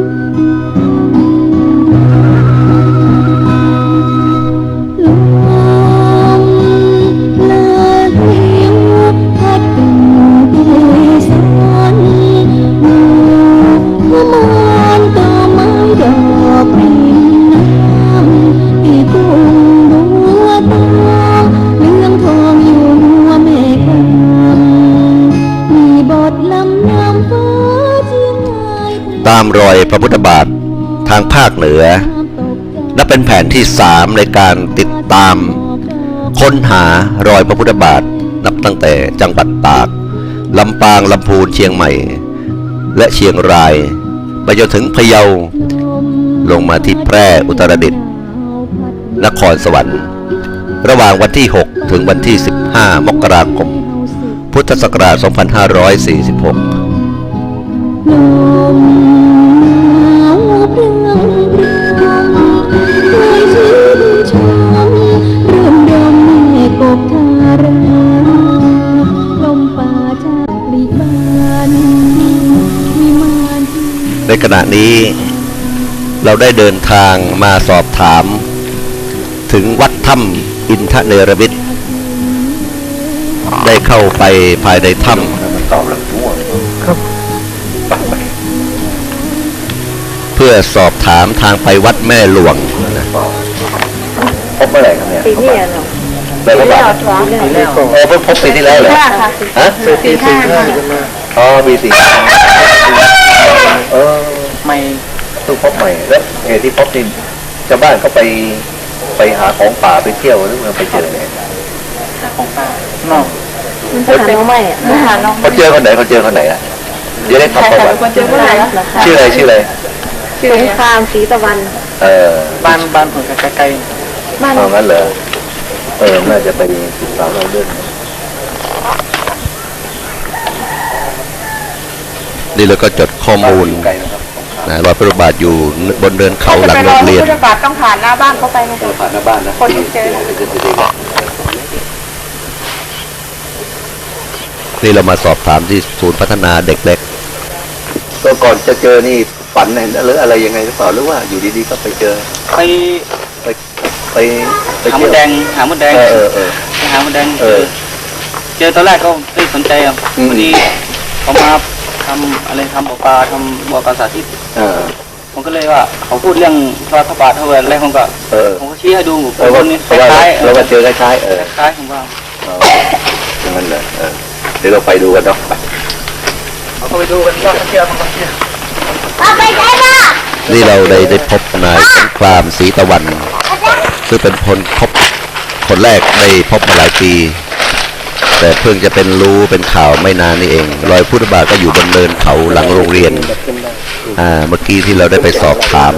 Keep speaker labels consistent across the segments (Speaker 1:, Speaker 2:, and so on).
Speaker 1: ล รอย
Speaker 2: พระพุทธบาททางภาคเหนือ และเป็นแผนที่สามในการติดตาม ค้นหารอยพระพุทธบาทนับตั้งแต่จังหวัดตากลำปางลำพูนเชียงใหม่ และเชียงรายไปจนถึงพะเยา ลงมาที่แพร่อุตรดิตถ์นครสวรรค์ ระหว่างวันที่ 6 ถึงวันที่ 15 มกราคม พุทธศักราช 2546 ขณะนี้ เราได้เดินทางมาสอบถาม ถึงวัดถ้ำอินทเนรมิตรได้เข้าไปภายในถ้ำ
Speaker 3: ตอบแล้วง่วงครับ
Speaker 2: เพื่อสอบถามทางไปวัดแม่หลวงนะ
Speaker 3: พบเมื่อไหร่ครับเนี่ย
Speaker 4: ปีที่แล้วเนาะ
Speaker 3: เปิดพระบาท
Speaker 4: ท้องปีแล้ว
Speaker 3: เออเพิ่งพบปีที่แล้วเหรอ
Speaker 4: ค่ะค่ะ
Speaker 3: ฮะ
Speaker 4: ปีห้าค่ะ
Speaker 3: อ๋อปีสี่เออ
Speaker 5: ไม่
Speaker 3: เพิ่งพบใหม่แล้วเหตุที่พบนี่ชาวบ้านเขาไปไปหาของป่าไปเที่ยวหรือว่าไปเจอเนี่ย
Speaker 5: ของป้าเนอก
Speaker 4: มันจะหาน้องใหม่อะมันหาน้อง
Speaker 3: เขาเจอคนไหนเขาเจอคนไหนอะเดี๋ยวได้
Speaker 4: ใคร
Speaker 3: ทำประ
Speaker 4: ใคร
Speaker 3: วัติ
Speaker 4: คนเจอเมื่อไหร่เหรอคะ
Speaker 3: ชื่ออะไรชื่ออะไร
Speaker 4: สงครามศรีตะวัน
Speaker 3: เออ
Speaker 5: บ้านบ้านผมใกล้
Speaker 4: บ้าน
Speaker 3: เอางั้นเหรอเออน่าจะไปศึกษาเราเรื่องนี้
Speaker 2: นี่เราก็จดข้อมูล
Speaker 3: ไกล นะครับ
Speaker 2: นะรอยพระพุทธบาทอยู่บนเดินเขาหลังโรงเรียน
Speaker 4: พุทธบาทต้องผ่านหน้าบ้านเขาไปไหมคะ
Speaker 3: ผ่านหน้าบ้านนะ
Speaker 4: คนที่เจอ
Speaker 2: นี่เรามาสอบถามที่ศูนย์พัฒนาเด็กเล็ก
Speaker 3: ก็ก่อนจะเจอนี่ฝันเห็นหรืออะไรยังไงหรือเปล่าหรือว่าอยู่ดีๆก็ไปเจอ
Speaker 5: ๆไป
Speaker 3: ไปไปไป
Speaker 5: หาหม
Speaker 3: เที่ย
Speaker 5: ด
Speaker 3: ว
Speaker 5: แดงหาหมดแดง
Speaker 3: เออเออเออ
Speaker 5: ไปหาหมดแดง
Speaker 3: เออ
Speaker 5: เจอตอนแรกก็ไม่สนใจอะ
Speaker 3: อืม
Speaker 5: พอดีเขามา ทำอะไรทำบ่อปลาทำบ่อการสาธิต
Speaker 3: เออ
Speaker 5: ผมก็เลยว่าเขาพูดเรื่องรอยพระบาทเท่าไหร่อะไรผมก็
Speaker 3: เออ
Speaker 5: ผมก็ชี้ให้ดูผม
Speaker 3: เออว่า
Speaker 5: คนนี้ค
Speaker 3: เพราะว่า
Speaker 5: ล้ายๆเอ
Speaker 3: เรา
Speaker 5: อ
Speaker 3: ก็เจอคล้ายๆเออ
Speaker 5: คล้ายๆผมว่า
Speaker 3: เอออย่างนั้นเลยเออเดี๋ยวเราไปดูกันเนาะไป
Speaker 5: เขาก็ไปดูกันว่าเขาเชื่อมันก็เชื่อ
Speaker 2: นี่เราได้ได้พบนายสงครามศรีตะวัน ซึ่งเป็นคนพบคนแรกได้พบมาหลายปี แต่เพิ่งจะเป็นรู้เป็นข่าวไม่นานนี่เอง รอยพุทธบาทก็อยู่บนเนินเขาหลังโรงเรียน อ่า เมื่อกี้ที่เราได้ไปสอบถาม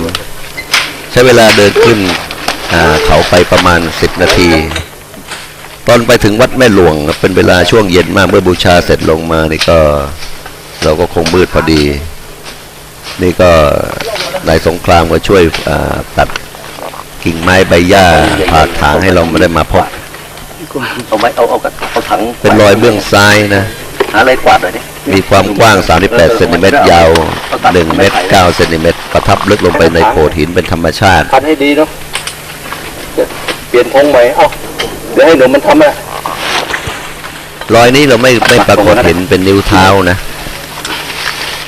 Speaker 2: ใช้เวลาเดินขึ้น อ่า เขาไปประมาณสิบนาที ตอนไปถึงวัดแม่หลวงเป็นเวลาช่วงเย็นมากเมื่อบูชาเสร็จลงมานี่ก็ เราก็คงมืดพอดี นี่ก็นายสงครามก็ช่วยตัดกิ่งไม้ใบหญ้าผ่าทางให้เราไม่ได้มาพบ
Speaker 3: เอาไม้เอาเอากระเอาถัง
Speaker 2: เป็นรอยเบื้องซ้ายนะ
Speaker 3: หาอะไรกวาดหน่อยดิ
Speaker 2: มีความกว้าง 38 เซนติเมตร ยาว 1 เมตร 9 เซนติเมตร ประทับลึกลงไปในโขดหินเป็นธรรมชาติ
Speaker 3: พันให้ดีเนาะเดี๋ยวเปลี่ยนธงใหม่ เอ้า เดี๋ยวให้หนุ่มมันทำอะ
Speaker 2: รอยนี้เราไม่ไม่ปรากฏเห็นเป็นนิ้วเท้านะ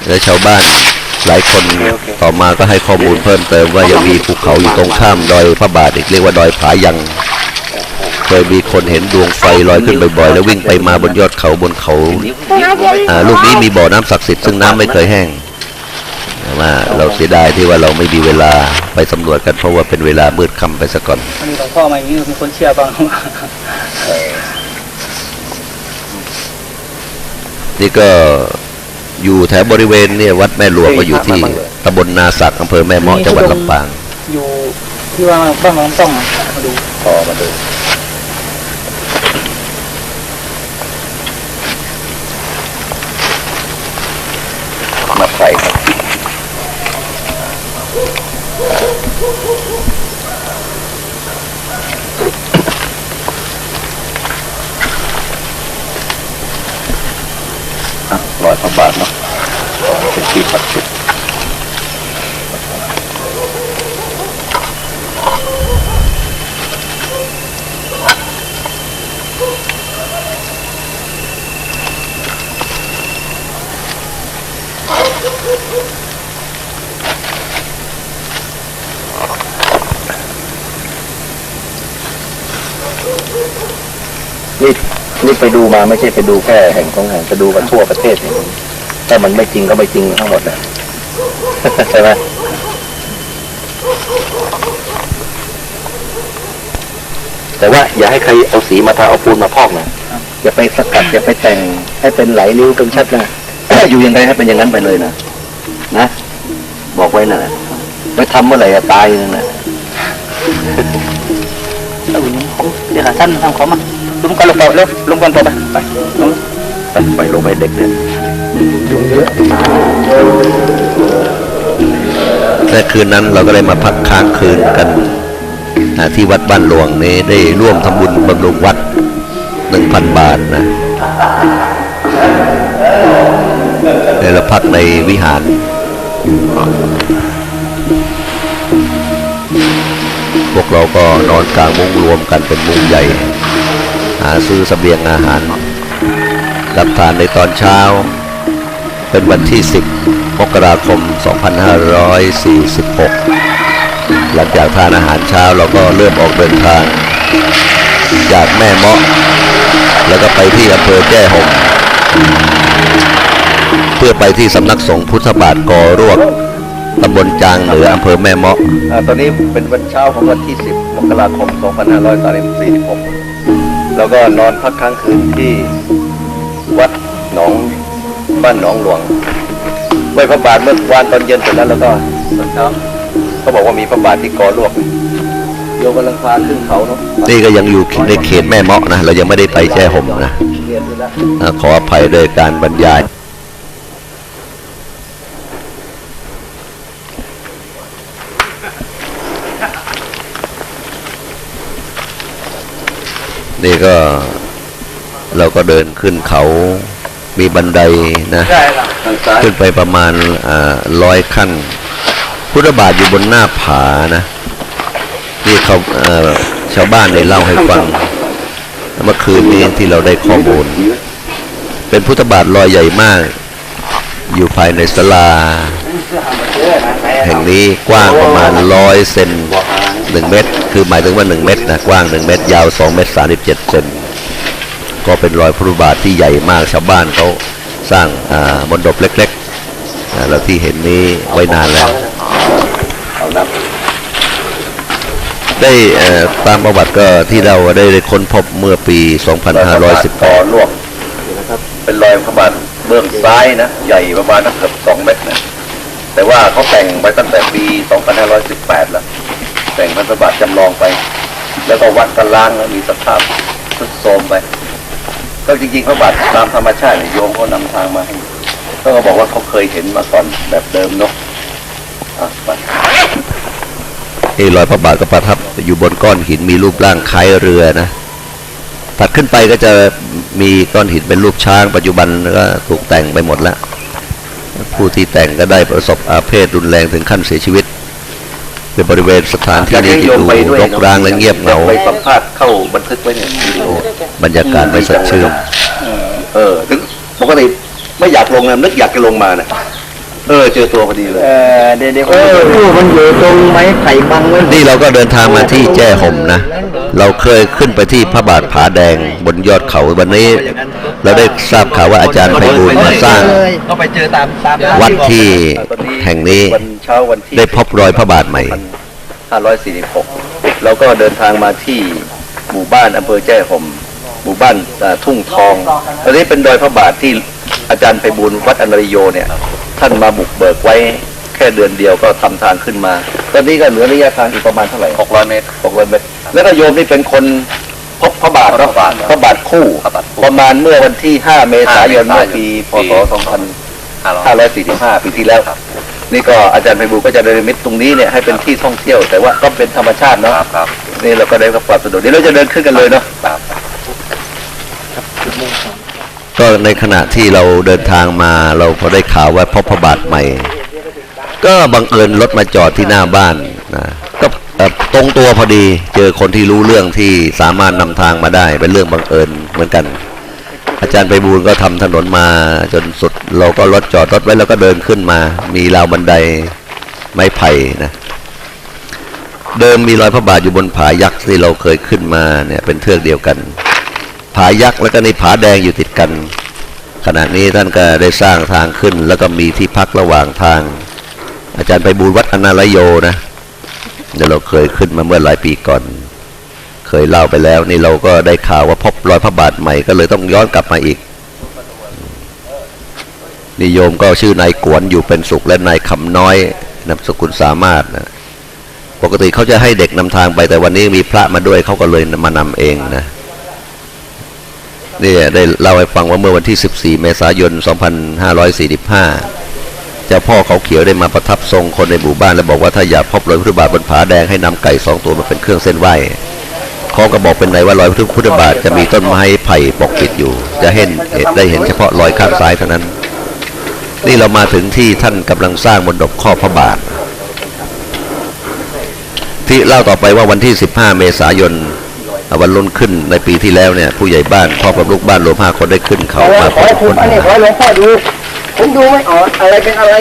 Speaker 2: และชาวบ้านหลายคนต่อมาก็ให้ข้อมูลเพิ่มเติมว่ายังมีภูเขาอยู่ตรงข้ามดอยพระบาทอีกเรียกว่าดอยผายังเค ยมีคนเห็นดวงไฟลอยขึ้นบ่อยๆ แล้ววิ่งไปมาบนยอดเขาบนเขาอ่าลูกนี้มีบ่อน้ำศักดิ์สิทธิ์ซึ่งน้ำไม่เคยแห้งแต่ว่าเราเสียดายที่ว่าเราไม่มีเวลาไปสำรวจกันเพราะว่าเป็นเวลามืดค่ำไปซะก่อน
Speaker 5: มันมีหลวงพ่อมาอย่างนี้มีคนเชื่อบ้าง
Speaker 2: นี่ก็อยู่แถวบริเวณเนี่ยวัดแม่หลวงก็อยู่ที่ตำบลนาสักอำเภอแม่เมาะจังหวัดลำปาง
Speaker 5: อยู่ที่ว่าบ้านบางต้องอะมาดู
Speaker 3: พอมาดู มาใส่ครับอะรอยพระบาทเนาะเป็นที่ศักดิ์สิ นี่นี่ไปดูมาไม่ใช่ไปดูแค่แห่งสองแห่งไปดูกันทั่วประเทศนี่ถ้ามันไม่จริงก็ไม่จริงทั้งหมดนะใช่ไหมแต่ว่าอย่าให้ใครเอาสีมาทาเอาปูนมาพอกนะอย่าไปสกัดอย่าไปแต่งให้เป็นไหลนิ้วตรงชัดนะอยู่ยังไงให้เป็นอย่างนั้นไปเลยนะนะบอกไว้นะไปทำเมื่อไหร่จะตายนั่นนะ
Speaker 5: เออผมเดี๋ยวหาท่านทำเขามา ลุมกันลงไปเร็วลุมกันต่อไปไป
Speaker 3: ไปไปลงไปเด็กเนี่ยยุงเยอะ
Speaker 2: และคืนนั้นเราก็ได้มาพักค้างคืนกันที่วัดบ้านหลวงนี้ได้ร่วมทำบุญบำรุงวัด1,000บาทนะได้เราพักในวิหารพวกเราก็นอนกลางมุ้งรวมกันเป็นมุ้งใหญ่าซื้อเสบียงอาหาร รับทานในตอนเช้า เป็นวันที่ 10 มกราคม 2546 หลังจากทานอาหารเช้าเราก็เริ่มออกเดินทาง จากแม่เมาะ แล้วก็ไปที่อำเภอแจ้ห่มเพื่อไปที่สำนักสงฆ์พุทธบาทกอรวกตำบลจางเหนืออำเภอแม่เมาะ
Speaker 3: อ่าตอนนี้เป็นวันเช้าของวันที่ 10 มกราคม 2546 แล้วก็นอนพักค้างคืนที่วัดหนองบ้านหนองหลวงไหว้พระบาทเมื่อวานตอนเย็นเสร็จแล้วแล้วก็ตอนเช้าเขาบอกว่ามีพระบาทที่กอลวกโยมกำลังพาขึ้นเขาเนาะ
Speaker 2: นี่ก็ยังอยู่ในเขตแม่เมาะนะเรายังไม่ได้ไปแจ้ห่มนะ
Speaker 3: เรียนด้วยละ
Speaker 2: อ่าขออภัยด้วยการบรรยาย นี่ก็ เราก็เดินขึ้นเขามีบันไดนะ
Speaker 5: ใช่ครับ
Speaker 3: ทางซ้าย
Speaker 2: ขึ้นไปประมาณร้อยขั้น พุทธบาทอยู่บนหน้าผานะนี่เขาเอ่อชาวบ้านได้เล่าให้ฟังเมื่อคืนนี้ที่เราได้ข้อมูล เป็นพุทธบาทลอยใหญ่มาก อยู่ภายในศาลา แห่งนี้กว้างประมาณร้อยเซนหนึ่งเมตร คือหมายถึงว่าหนึ่งเมตรนะกว้างหนึ่งเมตร ยาวสองเมตรสามสิบเจ็ดเซน ก็เป็นรอยพุทธบาทที่ใหญ่มากชาวบ้านเขาสร้างอ่ามณฑปเล็กๆแล้วที่เห็นนี้ไว้นานแล้ว
Speaker 3: เอาน้
Speaker 2: ได้ตามประวัติก็ที่เราได้ได้ค้นพบเมื่อปีำ
Speaker 3: ต่อ
Speaker 2: 2518
Speaker 3: ลวกเป็นรอยพระบาทเบื้องซ้ายนะ ใหญ่ประมาณเกือบสองเมตรนะแต่ว่าเขาแต่งไปตั้งแต่ปี 2518 แล้ว แต่งพระบาทจำลองไป แล้วก็วัดกันล้างแล้วมีสภาพทรุดโทรมไป ก็จริงๆพระบาทตามธรรมชาติเนี่ยโยมเขานำทางมาให้ก็บอกว่าเขาเคยเห็นมาก่อนแบบเดิมเนาะอะไป
Speaker 2: นี่รอยพระบาทก็ประทับอยู่บนก้อนหินมีรูปร่างคล้ายเรือนะถัดขึ้นไปก็จะมีก้อนหินเป็นรูปช้าง ปัจจุบันก็ถูกแต่งไปหมดแล้ว ผู้ที่แต่งก็ได้ประสบอาเพศรุนแรงถึงขั้นเสียชีวิต เป็นบริเวณสถานที่นี้ที่ดูรกร้างและเงียบเหงา
Speaker 3: ไปสัมภาษณ์เข้าบันทึกไว้เนี่ยวิดีโอบ
Speaker 2: รรยากาศไม่สดชื่น
Speaker 3: เออถึงปกติไม่อยากลงนะนึกอยากจะลงมานะ เออเจอตัวพอดีเลย
Speaker 5: เออเดี๋ยวเดี๋ยวมันอยู่ตรงไม้ไผ่บังไว้
Speaker 2: นี่เราก็เดินทางมาที่แจ้ห่มนะ เราเคยขึ้นไปที่พระบาทผาแดงบนยอดเขาวันนี้ เราได้ทราบข่าวว่าอาจารย์ไพบูลย์มาสร้าง
Speaker 5: ก็ไปเจอตามตาม
Speaker 2: วัดที่แห่งนี้
Speaker 3: วันเช้าวันที่
Speaker 2: ได้พบรอยพระบาทใหม่
Speaker 3: 546 เราก็เดินทางมาที่หมู่บ้านอำเภอแจ้ห่มหมู่บ้านอ่าทุ่งทองตอนนี้เป็นรอยพระบาทที่อาจารย์ไพบูลย์วัดอนริโยเนี่ย ท่านมาบุกเบิกไว้แค่เดือนเดียวก็ทำทางขึ้นมา ตอนนี้ก็เหลือระยะทางอีกประมาณเท่าไหร่600เมตร600เมตร แล้วก็โยมนี่เป็นคนพบพระบาทเนาะพระบาทคู่ประมาณเมื่อวันที่5เมษายนเมื่อปีพศ2545ปีที่แล้วนี่ก็อาจารย์ไพบูลย์ก็จะเดรมิตตรงนี้เนี่ยให้เป็นที่ท่องเที่ยวแต่ว่าก็เป็นธรรมชาติเนาะนี่เราก็ได้รับความสะดวกเดี๋ยวเราจะเดินขึ้นกันเลยเนาะ
Speaker 2: ก็ในขณะที่เราเดินทางมาเราพอได้ข่าวว่าพบพระบาทใหม่ ก็บังเอิญรถมาจอดที่หน้าบ้านนะก็ตรงตัวพอดีเจอคนที่รู้เรื่องที่สามารถนำทางมาได้เป็นเรื่องบังเอิญเหมือนกัน อาจารย์ไปบูลย์ก็ทำถนนมาจนสุด เราก็รถจอดรถไว้แล้วก็เดินขึ้นมา มีราวบันไดไม้ไผ่นะเดิมมีรอยพระบาทอยู่บนผายักษ์ที่เราเคยขึ้นมาเนี่ยเป็นเทือกเดียวกัน ผายักษ์แล้วก็ในผาแดงอยู่ติดกัน ขณะนี้ท่านก็ได้สร้างทางขึ้น แล้วก็มีที่พักระหว่างทาง อาจารย์ไปบูลย์วัดอนาลโยนะเดี๋ยวเราเคยขึ้นมาเมื่อหลายปีก่อน เคยเล่าไปแล้ว นี่เราก็ได้ข่าวว่าพบรอยพระบาทใหม่ก็เลยต้องย้อนกลับมาอีกนิยมก็ชื่อนายกวนอยู่เป็นสุขและนายคำน้อยนามสกุลสามารถนะปกติเขาจะให้เด็กนำทางไปแต่วันนี้มีพระมาด้วยเขาก็เลยมานำเองนะ นี่ได้เล่าให้ฟังว่าเมื่อวันที่ 14 เมษายน 2545 เจ้าพ่อเขาเขียวได้มาประทับทรงคนในหมู่บ้านและบอกว่าถ้าอยากพบรอยพุทธบาทบนผาแดงให้นำไก่สองตัวมาเป็นเครื่องเส้นไหว้ข้อก็บอกเป็นไงว่ารอยพุทธบาทจะมีต้นไม้ไผ่ปกปิดอยู่ จะเห็นได้เห็นเฉพาะรอยข้างซ้ายเท่านั้น นี่เรามาถึงที่ท่านกำลังสร้างมณฑปข้อบพระบาท ที่เล่าต่อไปว่าวันที่ 15 เมษายน วันรุ่นขึ้นในปีที่แล้วเนี่ย ผู้ใหญ่บ้านพ่อกับลูกบ้านรวมห้าคนได้ขึ้นเขามาพบคน
Speaker 5: อันนี้ขอหลวงพ่อดูผมดูไม่ออกอะไรเป็นอะไร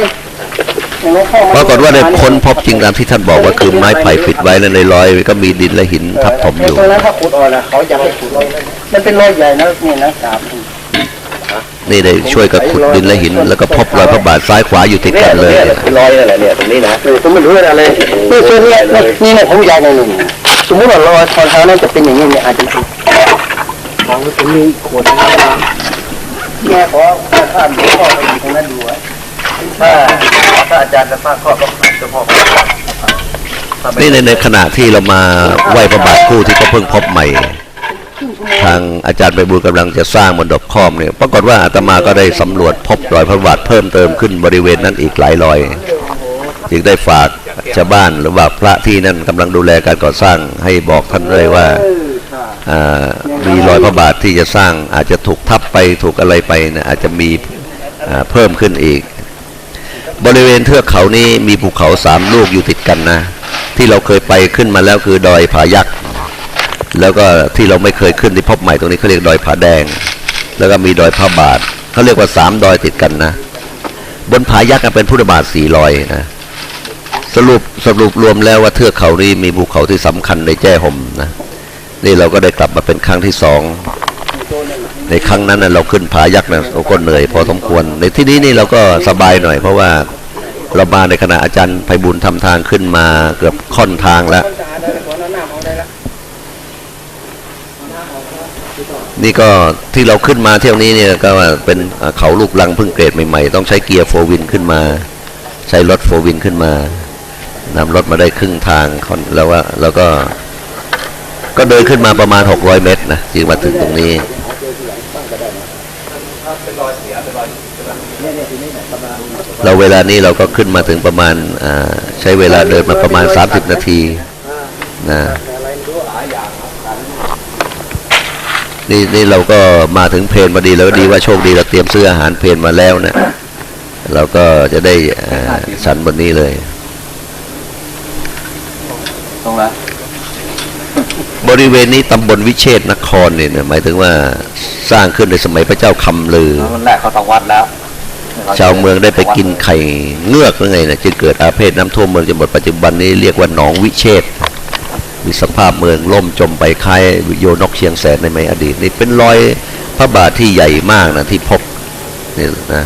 Speaker 5: หลวงพ่อ
Speaker 2: ปรากฏว่าได้ค้นพบจริงตามที่ท่านบอกว่าคือไม้ไผ่ปิดไว้และในรอย ก็มีดินและหินทับถมอยู่
Speaker 5: ตรงนั้นถ้าขุดออกนะเขาจะให้ขุดออกมันเป็นรอยใหญ่นะนี่นะสาม
Speaker 2: นี่ได้ช่วยกับขุดดินและหิน แล้วก็พบรอยพระบาทซ้ายขวาอยู่ติดกันเลย
Speaker 3: รอยนั่นแหละเนี่ยตรงนี้นะ
Speaker 5: เออผมไม่รู้อะไรนี่ส่วนเนี้ยนี่เนี่ยผมอยากในหนึ่งสมมติว่ารอยทางเท้านั้นจะเป็นอย่างนี้เนี่ยอาจจะเป็นทางมันจะมีขวดน้ำเนี่ขอถ้าท่านหลวงพ่อไปอยู่ตรงนั้นดูไว้
Speaker 3: ถ้าถ้าอาจารย์จะสร้างข้อก็เจ้าพ่อ
Speaker 2: นี่ในในขณะที่เรามาไหว้พระบาทคู่ที่เขาเพิ่งพบใหม่ ทางอาจารย์ไปบูลย์กำลังจะสร้างมณฑปค้อมเนี่ยปรากฏว่าอาตมาก็ได้สำรวจพบรอยพระบาทเพิ่มเติมขึ้นบริเวณนั้นอีกหลายรอย จึงได้ฝาก ชาวบ้านหรือว่าพระที่นั่นกำลังดูแลการก่อสร้างให้บอกท่านด้วยว่าอ่ามีรอยพระบาทที่จะสร้างอาจจะถูกทับไปถูกอะไรไปนะอาจจะมีอ่าเพิ่มขึ้นอีก บริเวณเทือกเขานี้มีภูเขาสามลูกอยู่ติดกันนะ ที่เราเคยไปขึ้นมาแล้วคือดอยผายักษ์แล้วก็ที่เราไม่เคยขึ้นที่พบใหม่ตรงนี้เขาเรียกดอยผาแดง แล้วก็มีดอยพระบาทเขาเรียกว่าสามดอยติดกันนะ บนผายักษ์น่ะเป็นพุทธบาทสี่รอยนะ สรุปสรุปรวมแล้วว่าเทือกเขานี้มีภูเขาที่สำคัญในแจ้ห่มนะนี่เราก็ได้กลับมาเป็นครั้งที่สองในครั้งนั้นน่ะเราขึ้นผายักษ์นะเราก็เหนื่อยพอสมควร ในที่นี้นี่เราก็สบายหน่อย เพราะว่าเรามาในขณะอาจารย์ไพบุญทำทางขึ้นมาเกือบค่อนทางแล้ว นี่ก็ที่เราขึ้นมาเที่ยวนี้เนี่ยก็เป็นเขาลูกลังพิ่งเกรดใหม่ๆ ต้องใช้เกียร์โฟวินขึ้นมา ใช้รถโฟวินขึ้นมา นำรถมาได้ครึ่งทางคนแล้วว่าแล้วก็ก็เดินขึ้นมาประมาณ 600 เมตรนะจึงมาถึงตรงนี้เราเวลานี้เราก็ขึ้นมาถึงประมาณใช้เวลาเดินมาประมาณ 30 นาทีนะนี่นี่เราก็มาถึงเพลนพอดีแล้วดีว่าโชคดีเราเตรียมซื้ออาหารเพลนมาแล้วนะเราก็จะได้อ่าฉันบนนี้เลย
Speaker 5: ตรงละ
Speaker 2: บริเวณนี้ตำบลวิเชษนครเนี่ยนะหมายถึงว่าสร้างขึ้นในสมัยพระเจ้าคำลือ
Speaker 5: มันแรกเขาต้องวัดแล้ว
Speaker 2: ชาวเมืองได้ไปกินไข่เงือกหรือไงนะจึงเกิดอาเพศน้ำท่วมเมืองจนหมดปัจจุบันนี้เรียกว่าหนองวิเชษมีสภาพเมืองล่มจมไปคล้ายโยนกเชียงแสนในในอดีตนี่เป็นรอยพระบาทที่ใหญ่มากนะที่พบนี่นะ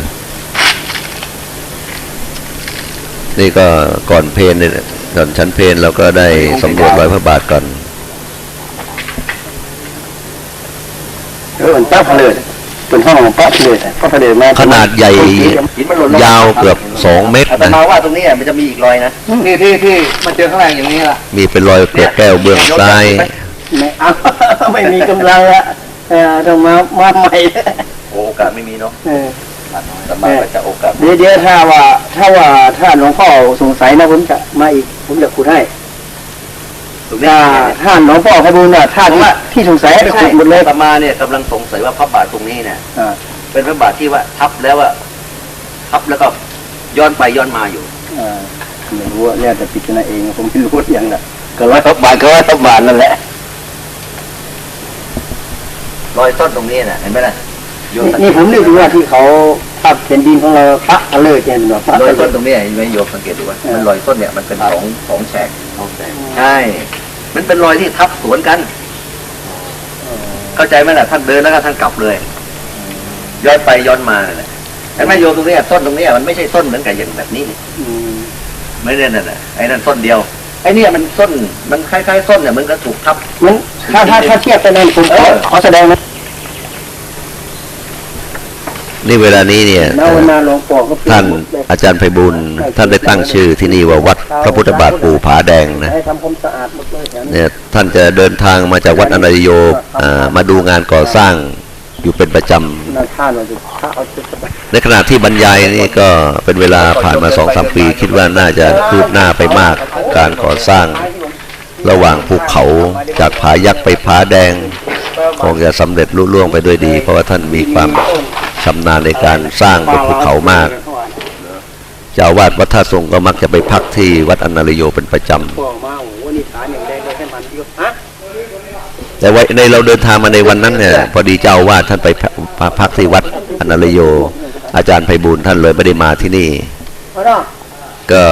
Speaker 2: นี่ก็ก่อนเพลนเนี่ย ก่อนชั้นเพลนเราก็ได้สำรวจรอยพระบาทก่อน
Speaker 5: เออมันป้าพะเลยเป็นห้องของป้าพะเลยป้าพะเลยมา
Speaker 2: ขนาดใหญ่ยาวเกือบสองเมตร
Speaker 3: อาต
Speaker 2: นะ
Speaker 3: มาว่าตรงนี้อะมันจะมีอีกรอยนะ
Speaker 5: ที่ที่ที่มาเจอข้างล่างอย่างนี้ล่ะ
Speaker 2: มีเป็นรอยเกล็ดแก้วเบื้องซ้าย
Speaker 5: ไม่เอาไม่มีกำลังละเออต้องมามาใหม่
Speaker 3: โอ้โอกาสไม่มีเนาะ
Speaker 5: เออ
Speaker 3: อาตมาก็จะโอกาส
Speaker 5: เดี๋ยวเดี๋ยวถ้าว่า ถ้าว่าถ้าหลวงพ่อสงสัยนะผมจะมาอีก ผมจะขุดให้
Speaker 3: ตรงนี้
Speaker 5: ถ้าถ้าหลวงพ่อให้บุญน่ะถ้าที่ที่สงสัยให้ไปขุดหมดเลย
Speaker 3: อาตมาเนี่ยกำลังสงสัยว่าพระบาทตรงนี้เนี่ย
Speaker 5: อ่า
Speaker 3: เป็นพระบาทที่ว่าทับแล้วว่าทับแล้วก็ย้อนไปย้อนมาอยู่
Speaker 5: อ่าไม่รู้ว่าเนี่ยแต่พิจารณาเองผมไม่รู้อย่างน่ะก็ร้อยทบบาทก็ร้อยทบบาทนั่นแหละ
Speaker 3: รอยต้นตรงนี้น่ะเห็นไหมล่ะ
Speaker 5: นี่ผมนึกดูว่าที่เขา ทับเป็นดินของเราปะกันเลยเนี่ยเนาะปะ
Speaker 3: รอย
Speaker 5: กั
Speaker 3: ต้น
Speaker 5: น
Speaker 3: ตรงเนี้ยเห็นไหมโยมสังเกตดูว่ามันรอยต้นเนี่ยมันเป็นสองสองแฉก
Speaker 2: ห้องแสง
Speaker 3: ใช่ มันเป็นรอยที่ทับสวนกัน เข้าใจไหมล่ะท่านเดินแล้วก็ท่านกลับเลยย้อนไปย้อนมาเลยเห็นไหมโยมตรงเนี้ยต้นตรงเนี้ยมันไม่ใช่ต้นเหมือนกับอย่างแบบนี้
Speaker 5: อืม
Speaker 3: ไม่ได้นั่นน่ะไอ้นั่นต้นเดียวไอ้เนี่ยมันต้นมันคล้ายๆต้นเนี่ยมันก็ถูกทับ
Speaker 5: มันถ้าถ้าถ้าเทียบกันนั้นผมขอ
Speaker 3: เออ
Speaker 5: ขอแสดงนะ
Speaker 2: นี่เวลานี้เนี่ย
Speaker 5: นาวันนาหลวงปู่ก็เปลี่ย
Speaker 2: ท่าน
Speaker 5: หมดเลย
Speaker 2: อาจารย์ไพบุญท่านได้ตั้งชื่อที่นี่ว่าวัดพระพุทธบาทปู่ผาแดงนะ
Speaker 5: ให้ทำความสะอาดหมดเลยแถวนี้
Speaker 2: เนี่ยท่านจะเดินทางมาจากวัดอนายโยอ่ามาดูงานก่อสร้างอยู่เป็นประจ
Speaker 5: นาท่านเราจะถ้าเอาจุดสบายำ
Speaker 2: ในขณะที่บรรยายนี่ก็เป็นเวลาผ่านมาสองสามปี คิดว่าน่าจะคืบหน้าไปมากการก่อสร้าง ระหว่างภูเขาจากผายักษ์ไปผาแดงคงจะสำเร็จลุล่วงไปด้วยดี เพราะว่าท่านมีความ ชำนาญในการสร้างบนภูเขามากเจ้าวาดวัดท่าทรงก็มักจะไปพักที่วัดอนารโยเป็นประจำแต่ว่าในเราเดินทางมาในวันนั้นเนี่ยพอดีเจ้าวาดท่านไปพักที่วัดอนารโย อาจารย์ไพบูลท่านเลยไม่ได้มาที่นี่ ก็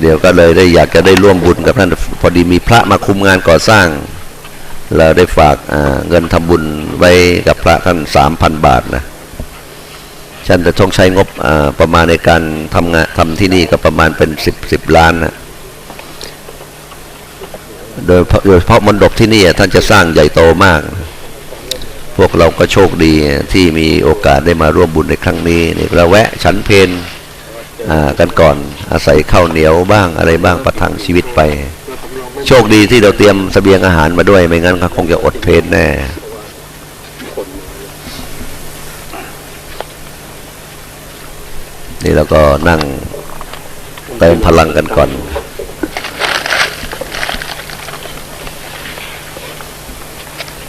Speaker 2: เดี๋ยวก็เลยได้อยากจะได้ร่วมบุญกับท่านพอดีมีพระมาคุมงานก่อสร้าง เราได้ฝากเงินทำบุญไว้กับพระท่านสามพันบาทนะ ฉันจะต้องใช้งบประมาณในการทำงานทำที่นี่ก็ประมาณเป็นสิบสิบล้านนะโดยโดยเฉพาะมณฑปที่นี่ท่านจะสร้างใหญ่โตมาก พวกเราก็โชคดีที่มีโอกาสได้มาร่วมบุญในครั้งนี้นี่เราแวะฉันเพนกันก่อนอาศัยข้าวเหนียวบ้างอะไรบ้างประทังชีวิตไป โชคดีที่เราเตรียมเสบียงอาหารมาด้วยไม่งั้นก็คงจะอดเพนแน่ นี่เราก็นั่งเติมพลังกันก่อน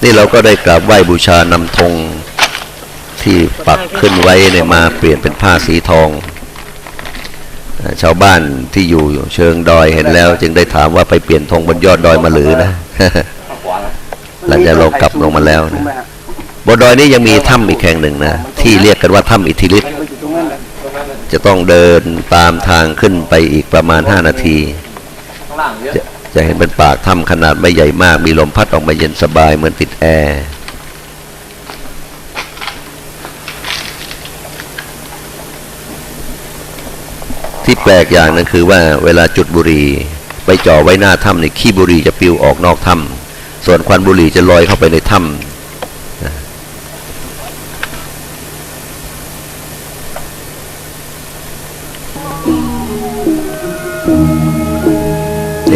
Speaker 2: นี่เราก็ได้กราบไหว้บูชานำธงที่ปักขึ้นไว้เนี่ยมาเปลี่ยนเป็นผ้าสีทอง ชาวบ้านที่อยู่เชิงดอยเห็นแล้ว จึงได้ถามว่าไปเปลี่ยนธงบนยอดดอยมาหรือนะหลังจากเรากลับลงมาแล้วนะบนดอยนี้ยังมีถ้ำอีกแห่งหนึ่งนะที่เรียกกันว่าถ้ำอิทธิฤทธิ์ จะต้องเดินตามทางขึ้นไปอีกประมาณ 5 นาทีจะจะเห็นเป็นปากถ้ำขนาดไม่ใหญ่มาก มีลมพัดออกมาเย็นสบายเหมือนติดแอร์ที่แปลกอย่างหนึงคือว่าเวลาจุดบุหรี่ไปจ่อไว้หน้าถ้ำนี่ขี้บุหรี่จะปลิวออกนอกถ้ำส่วนควันบุหรี่จะลอยเข้าไปในถ้ำ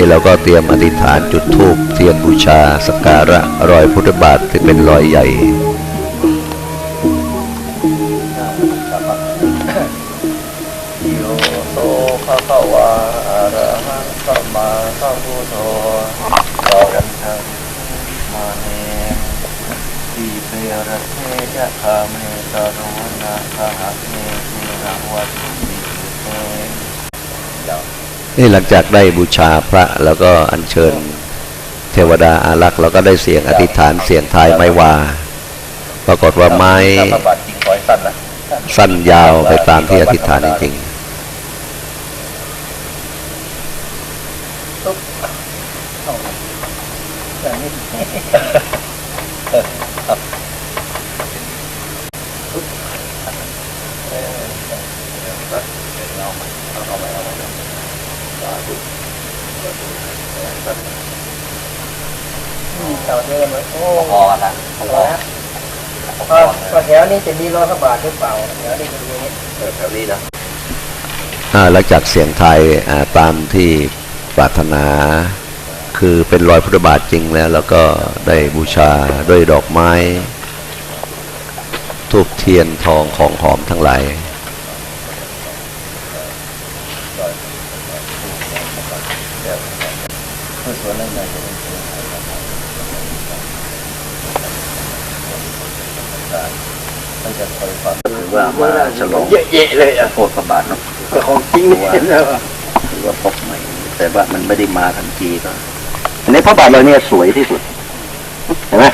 Speaker 2: นี่เราก็เตรียมอธิษฐานจุดธูปเทียนบูชาสักการะรอยพุทธบาทที่เป็นรอยใหญ่
Speaker 3: โยโสภะคะวาอะระหังสัมมาสัมพุทโธสวัสดีมาเทีเปรเทจะคาเมตรุนาคาหะเมทีนาวัตติเต
Speaker 2: นี่หลังจากได้บูชาพระแล้วก็อัญเชิญเทวดาอารักษ์แล้วก็ได้เสียงอธิษฐานเสียงทายไม้วาปรากฏว่าไม้
Speaker 3: สั้นนะ
Speaker 2: สั้นยาวไปตามที่อธิษฐานจริงๆ
Speaker 5: เต่าเดินเลยโอ้
Speaker 3: พอละพอละ
Speaker 5: เออก็แถวนี้ จะมีรอยพระบาทหรือเปล่าแถวนี้จะมีนี้
Speaker 3: แถวนี้นะ
Speaker 2: อ่าหลังจากเสียงไทยตามที่ปรารถนาคือเป็นรอยพุทธบาทจริงแล้ว แล้วก็ได้บูชาด้วยดอกไม้ทูบเทียนทองของหอมทั้งหลาย
Speaker 3: คือส่วนนั้นจะเป็นส่วนมันจะคอยฟัง ถือว่ามาฉลอง
Speaker 5: เยอะแยะเลยอะ
Speaker 3: โทษพระบาทเนาะ
Speaker 5: ก็ของจริงเนี่ยนะ
Speaker 3: ถือว่าพบใหม่ แต่ว่ามันไม่ได้มาทันทีก็
Speaker 5: ในพระบาทเราเนี่ยสวยที่สุดเห็นไหม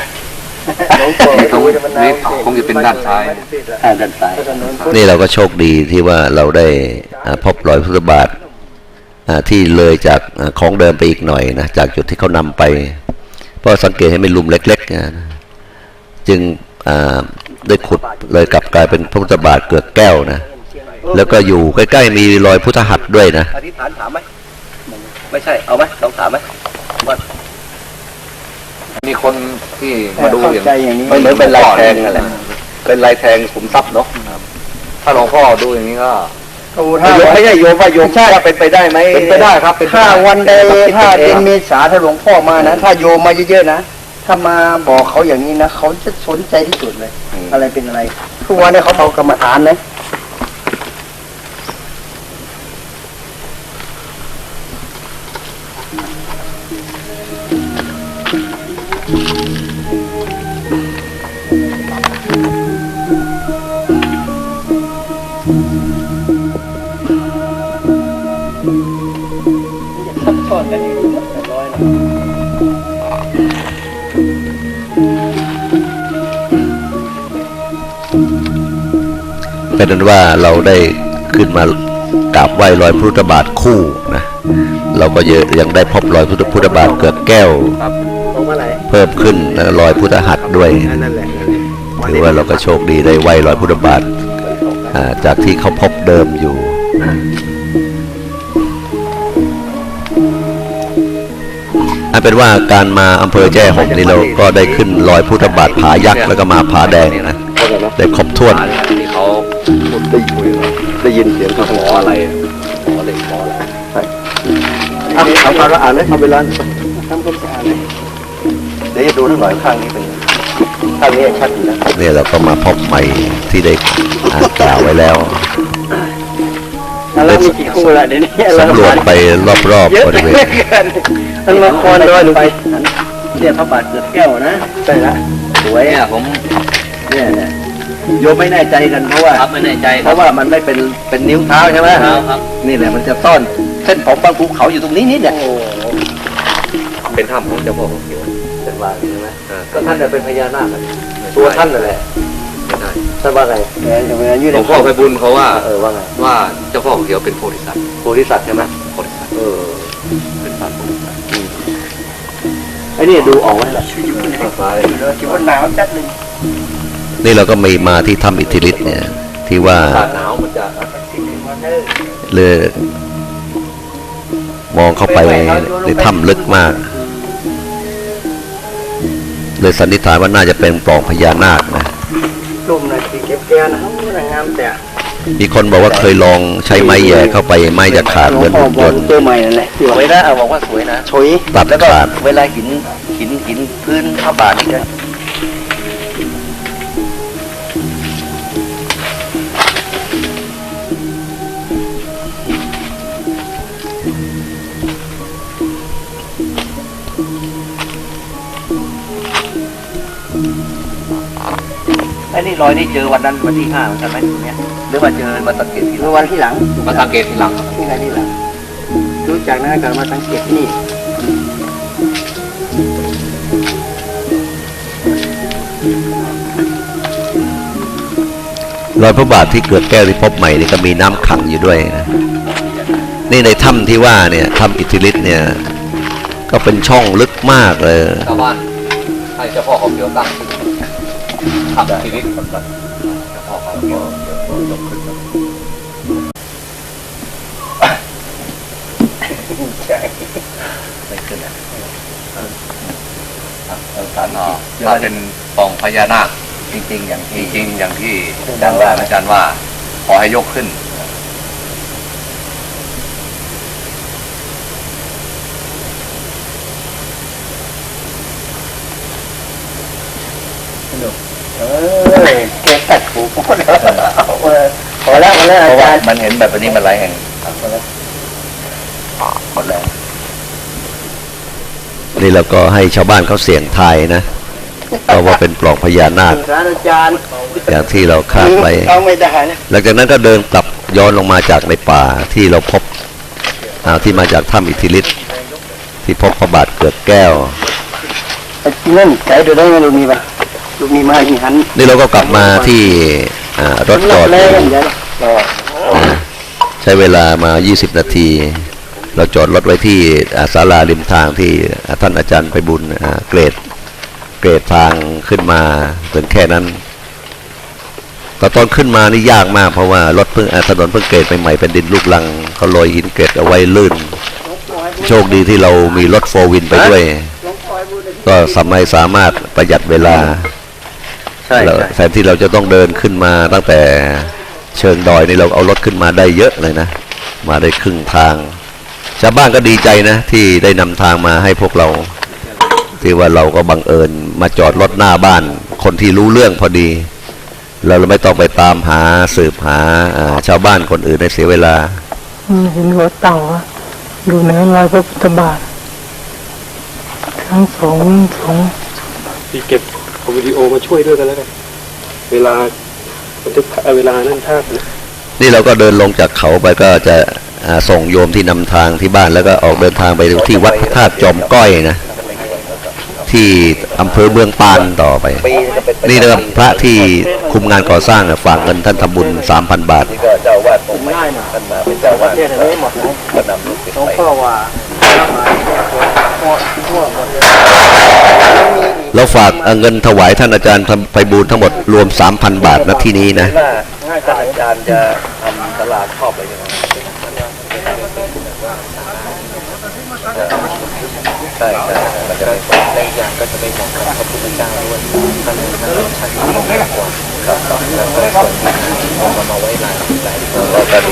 Speaker 5: หลวงพ่อ
Speaker 6: นี่คงนี่คงจะเป็นด้านซ้าย
Speaker 5: อ่าด้านซ้าย
Speaker 2: นี่เราก็โชคดีที่ว่าเราได้อ่าพบรอยพุทธบาทอ่าที่เลยจากอาของเดิมไปอีกหน่อยนะจากจุดที่เขานำไป เพราะสังเกตให้เป็นหลุมเล็กๆนะจึงอ่า ได้ขุดเลยกลับกลายเป็นพระพุทธบาทเกือกแก้วนะแล้วก็อยู่ใกล้ๆมีรอยพุทธหัตถ์ด้วยนะ
Speaker 5: อธิษฐานถามไหมไม่ใช่เอาไหมลองถามไหมว่า
Speaker 6: มีคนที่มาดูอย่าง
Speaker 5: ใจอย่างนี้
Speaker 3: มันเหมือนเป็นลายแทงอะไรเป็นลายแทงขุมทรัพย์เนาะ
Speaker 6: ถ้าหลวงพ่อดูอย่างนี้ก็
Speaker 5: โอ้
Speaker 3: ถ้า
Speaker 5: ถ้า
Speaker 3: โยมไม่ใช่โยมว่าโยมว่าเป็นไปได้ไหม
Speaker 6: เป็นไปได้ครับเป็นไป
Speaker 5: ถ้า
Speaker 6: ได้
Speaker 5: วันใดถ้าเดือนเมษาถ้าหลวงพ่อมานะ ถ้าโยมมาเยอะๆนะถ้ามาบอกเขาอย่างนี้นะเขาจะสนใจที่สุดเลย อะไรเป็นอะไรทุกวันนี้เขาเอากรรมฐานนะ
Speaker 2: เป็นนั้นว่าเราได้ขึ้นมากราบไหว้รอยพุทธบาทคู่นะเราก็ยังได้พบรอยพุทธพุทธบาทเกือกแก้ว เพิ่มขึ้นแล้วรอยพุทธหัตถ์ด้วยถือว่าเราก็โชคดีได้ไหว้รอยพุทธบาทาจากที่เขาพบเดิมอยู่อันเป็นว่าการมาอำเภอแจ้ห่มนี่เราก็ได้ขึ้นรอยพุทธบาทผายักษ์แล้วก็มาผาแดงนะได้ครบถ้วน
Speaker 3: ได้คุยได้ยินเสียงเขาขออะไรขออะไรขออะไร
Speaker 5: อ่ทำความสะอาดเลยเอาเวลาทำความสะอาดเลย
Speaker 3: เดี๋ยวจะดูทั้งหน่อยข้างนี้เป็นข้างนี้ชัดอยู่นะ
Speaker 2: เนี่ยเราก็มาพบใหม่ที่ได้อ่านกล่าวไว้แล้ว
Speaker 5: แล้วมีกี่คู่ละเดี๋ยวนี้
Speaker 2: สำรวจไปรอบ
Speaker 5: เย
Speaker 2: ๆ
Speaker 5: อะ
Speaker 2: บ
Speaker 5: เลื
Speaker 2: ริเว
Speaker 5: อ
Speaker 2: ณ
Speaker 5: เกินมันละครด้วยดูไปเนี่ยพระบาทเกิดแก้วนะใช่ละสวยอะ
Speaker 3: ผม
Speaker 5: เนี่ยเนี่ย โยมไม่แน่ใจกันเพราะว่า
Speaker 3: ครับไม่แน่ใจ
Speaker 5: เพราะว่ามันไม่เป็นเป็นนิ้วเท้าใช่ไหม
Speaker 3: เท้าครับ
Speaker 5: นี่แหละมันจะซ่อนเส้นผมบางภูเขาอยู่ตรงนี้นิดเนี่ย
Speaker 3: เป็นถ้ำของเจ้าพ่อของเขียว
Speaker 5: เป็นว่าใช่ไหม
Speaker 3: ก็ท่านจะเป็นพญานาค
Speaker 5: ตัวท่านนั่นแหละท่านว่าไงแหมทำไมยืด
Speaker 3: หลวงพ่อไปบุญเขาว่า
Speaker 5: เออว่าไง
Speaker 3: ว่าเจ้าพ่อของเขียวเป็นโพธิสัตว์
Speaker 5: โพธิสัตว์ใช่ไหม
Speaker 3: โพธิสัตว์
Speaker 5: เออ
Speaker 3: เป็นสัตว์โพธิสัตว์
Speaker 5: ไอ้นี่ดูออกไหมล่ะ
Speaker 3: ฟ้า
Speaker 5: คิดว่าหนาวจัดเลย
Speaker 2: นี่เราก็มีมาที่ถ้ำอิทธิฤทธิ์เนี่ย ที่ว่า
Speaker 3: อากาศหนาวมันจะ
Speaker 2: เลยมองเข้าไปในถ้ำลึกมาก เลยสันนิษฐานว่าน่าจะเป็นปล่องพญานาคนะ
Speaker 5: ลมนะสีเก็บแก้วนะครับมันงามแต่
Speaker 2: มีคนบอกว่าเคยลองใช้ไม้แหย่เข้าไปไม้จะขาดเหมือนหุ่นยนต์
Speaker 5: ตัวใหม่นั่นแหละ
Speaker 3: สวยนะเอาบอกว่าสวยนะ
Speaker 5: ชอย
Speaker 2: ตัด
Speaker 3: แล้วก็
Speaker 2: ขาด
Speaker 3: เวลาหินหินหินพื้นผ้าบาทนี่ก็ นี่รอยนี่เจอวันนั้นวันที่ห้าเหมือนกันไหมตรงเนี้ยหรือว่าเจอมาสังเกตทีหลั
Speaker 5: เมื่
Speaker 3: ง
Speaker 5: อวันที่หลัง
Speaker 3: มาสังเกตทีหลัง
Speaker 5: นี่ไงนี่หลังรู้จักนะการมาสังเกตที่นี่
Speaker 2: รอยพระบาทที่เกิดแก้วที่พบใหม่นี่ก็มีน้ำขังอยู่ด้วยนะนี่ในถ้ำที่ว่าเนี่ยถ้ำอิทธิฤทธิ์เนี่ย ก็เป็นช่องลึกมากเลย
Speaker 3: ชาวบ้านให้เจ้าพ่อของเดียวตั้ง ขับชีวิตคนละเจ้าพ่อของเดียวยกขึ้นใช่ไม่ขึ้นอะเออสารอ๋อถ้าเป็นปองพญานาคจริง ๆ อย่างที่จริงอย่างที่อาจารย์ว่าอาจารย์ว่า ขอให้ยกขึ้น
Speaker 5: เออเก็บตัดถูกหมดแล้วเอาเออพอ แล้วพอแล้ว
Speaker 3: เพ
Speaker 5: อา
Speaker 3: ราะว่า
Speaker 5: จารย์
Speaker 3: มันเห็นแบบนี้มันหลายแห่ง
Speaker 5: พอแล้ว
Speaker 3: หมดแล้ว
Speaker 2: นี่เราก็ให้ชาวบ้านเขาเสี่ยงทายนะเพราะว่าเป็นปล่องพญานาค
Speaker 5: สารอาจารย์
Speaker 2: อย่างที่เราคาดไว้
Speaker 5: เอาไม่ได้นะ
Speaker 2: หลังจากนั้นก็เดินกลับย้อนลงมาจากในป่าที่เราพบอ่าที่มาจากถ้ำอิทธิฤทธิ์ที่พบพระบาทเกิดแก้ว
Speaker 5: ไอ้ที่นั่นใจเดือดได้ไงดูมีป่ะลูกนี้มาอีหัน
Speaker 2: นี่เราก็กลับมาที่อ่ารถจอด
Speaker 5: แล้
Speaker 2: อ
Speaker 5: ว
Speaker 2: ยู่
Speaker 5: เดี๋ยวรอ
Speaker 2: นะใช้เวลามา 20 นาที เราจอดรถไว้ที่อ่าศาลาริมทางที่อ่าท่านอาจารย์ไปบุญอ่าเกรดเกรดทางขึ้นมาเป็นแค่นั้นแต่ตอนขึ้นมานี่ยากมากเพราะว่ารถเพิ่งอ่าถนนเพิ่งเกรดใหม่ๆเป็นดินลูกลังเขาโรยหินเกรดเอาไว้ลื่น โชคดีที่เรามีรถโฟวินไปด้วย ก็สามารถสามารถประหยัดเวลา
Speaker 3: ใช่
Speaker 2: เรา
Speaker 3: ใช่
Speaker 2: แทนที่เราจะต้องเดินขึ้นมาตั้งแต่ เชิงดอยนี่เราเอารถขึ้นมาได้เยอะเลยนะ มาได้ครึ่งทาง ชาวบ้านก็ดีใจนะ ที่ได้นำทางมาให้พวกเรา ที่ว่าเราก็บังเอิญมาจอดรถหน้าบ้าน คนที่รู้เรื่องพอดี เราไม่ต้องไปตามหาสืบหาอ่าชาวบ้านคนอื่นในเสียเวลา
Speaker 7: เห็นหัวเต่าอะดูในลายพระพุทธบาททั้งสองสอง
Speaker 8: ที่เก็บเอาวิดีโอมาช่วยด้วยกันแล้วกันเวลาบัน ทึกเอาเวลานั่นท่าพนะ
Speaker 2: นี่เราก็เดินลงจากเขาไปก็จะอ่าส่งโยมที่นำทางที่บ้านแล้วก็ออกเดินทางไปที่วัดพระธาตุจอมก้อยนะ ที่อำเภอเมืองปานต่อไป นี่นะครับพระที่คุมงานก่อสร้างอะฝากเงินท่านทำบุญ3,000บาท
Speaker 3: นี่ก็เจ้าวาดองค์ใหม่ท่านมาเป็นเจ้าวาดก็นำลูกศิษย์ไป
Speaker 5: พ่อว่า
Speaker 2: เเราฝากเงินถวายท่านอาจารย์ไพบูลทั้งหมดรวม 3,000 บาทนะที่นี้นะ
Speaker 3: ว่าท่าอาจารย์จะทำตลาดครอบไรอย่างเงี้ยใช่ใช่มันจะเป็นในอย่างก็จะเป็นของพระพุทธเจ้าด้วยท่านท่านชันที่มากกว่าครับแล้วก็ส่งมามาไว้หลายหลายเราก็ดี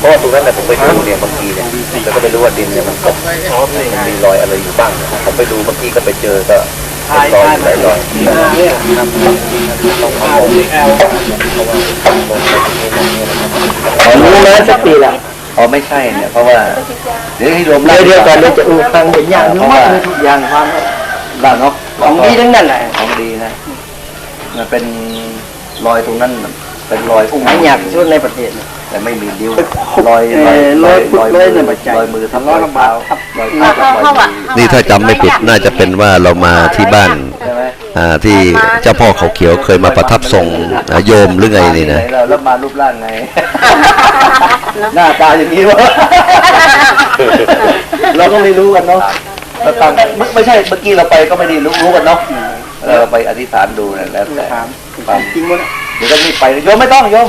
Speaker 3: เพราะตรงนั้นแหละผมไปดูเนี่ยบางทีเนี่ย แล้วก็ไม่รู้ว่าดินเนี่ยมันตกมันมีรอยอะไรอยู่บ้างผมไปดูเมื่อกี้ก็ไปเจอก็เป็นรอยหลายรอย
Speaker 5: ขอรู้นะสักปีละ
Speaker 3: อ๋อไม่ใช่เนี่ยเพราะว่าเดี๋ยวให้รวม
Speaker 5: เดี๋ยวเดียวกันเดี๋ยวจะอู้ฟังเห็นอย่างรู้ว่าทุกอย่างความ
Speaker 3: บ้านเนาะ
Speaker 5: ของดีทั้งนั้นแหละ
Speaker 3: ของดีนะมันเป็นรอยตรงนั้นเป็นรอย
Speaker 5: ผมไม่อยากที่สุดในประเทศ
Speaker 3: แต่ไม่มีดิ้วรอย
Speaker 5: เอ่อรอยพุทธ
Speaker 3: มื
Speaker 5: รอยใน
Speaker 3: อ
Speaker 5: ปัจจัย
Speaker 3: รอยมือทับรอยเท้าทับรอยเท้ากับรอยมือ
Speaker 2: นี่ถ้าจำไม่ผิดน่าจะเป็นว่าเรามาที่บ้าน
Speaker 3: ใช่ไหม
Speaker 2: อ่าที่เจ้าพ่อเขาเขียวเคยมาประทับทรงอ่าโยมหรือไงนี่นะ
Speaker 3: หเราแล้วมารูปร่างไง หน้าตาอย่างนี้วะเราก็ไม่รู้กันเนาะเราตามไม่ไม่ใช่เมื่อกี้เราไปก็ไม่ได้รู้รู้กันเนาะเราไปอธิษฐานดูนะแล้วแต่ความ
Speaker 5: จริงหมด
Speaker 3: เดี๋ยวต้องรีบไปโยมไม่ต้องโยม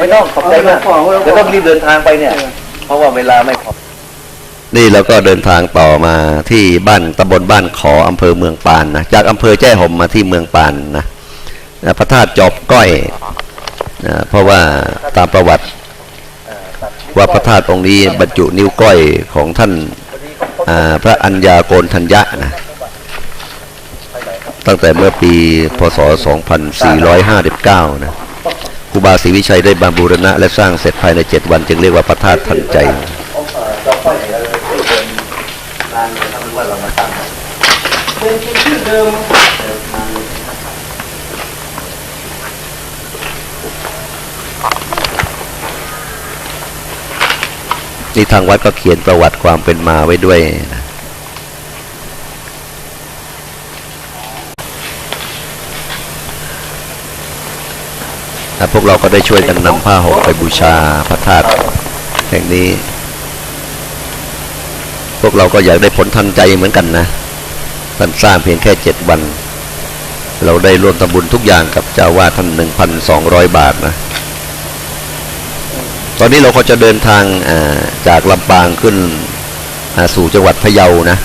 Speaker 3: ไม่ต้องขอบใจมากเดี๋ยวต้องรีบเดินทางไปเนี่ย เพราะว่าเวลาไม่พอ
Speaker 2: นี่เราก็เดินทางต่อมาที่บ้านตำบลบ้านขออำเภอเมืองปานนะจากอำเภอแจ้ห่มมาที่เมืองปานนะนะพระธาตุจอบก้อยนะเพราะว่าตามประวัติว่าพระธาตุองค์นี้บรรจุนิ้วก้อยของท่านอ่าพระอัญญาโกนทัญญะนะ ตั้งแต่เมื่อปีพศ 2459 นะครูบาศรีวิชัยได้บำบูรณะและสร้างเสร็จภายใน 7 วันจึงเรียกว่าพระธาตุทันใจนี่ทางวัดก็เขียนประวัติความเป็นมาไว้ด้วยนะ นะพวกเราก็ได้ช่วยกันนำผ้าห่มไปบูชาพระธาตุแห่งนี้ พวกเราก็อยากได้ผลทันใจเหมือนกันนะท่านสร้างเพียงแค่เจ็ดวัน เราได้ร่วมทำบุญทุกอย่างกับเจ้าวาดท่านหนึ่งพันสองร้อยบาทนะ ตอนนี้เราก็จะเดินทางาจากลำปางขึ้นสู่จังหวัดพะเยานะ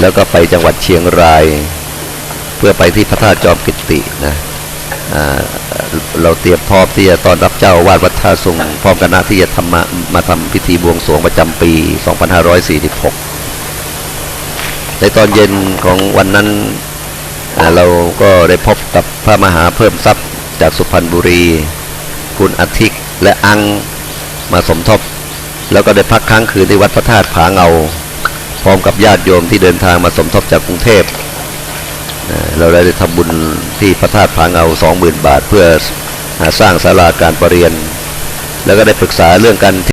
Speaker 2: แล้วก็ไปจังหวัดเชียงราย เพื่อไปที่พระธาตุจอมกิตตินะ เราเตรียมพร้อมที่จะตอนรับเจ้าวาดวัดท่าสุงพร้อมคณะที่จะทำมามาทำพิธีบวงสรวงประจำปี 2546 ในตอนเย็นของวันนั้นเราก็ได้พบกับพระมหาเพิ่มทรัพย์จากสุพรรณบุรี คุณอาทิตย์และอังมาสมทบ แล้วก็ได้พักค้างคืนที่วัดพระธาตุผาเงา พร้อมกับญาติโยมที่เดินทางมาสมทบจากกรุงเทพ เราได้ทำบุญที่พระธาตุผาเอาสองหมื่นบาท เพื่อหาสร้างศาลาการประเรียน แล้วก็ได้ปรึกษาเรื่องการ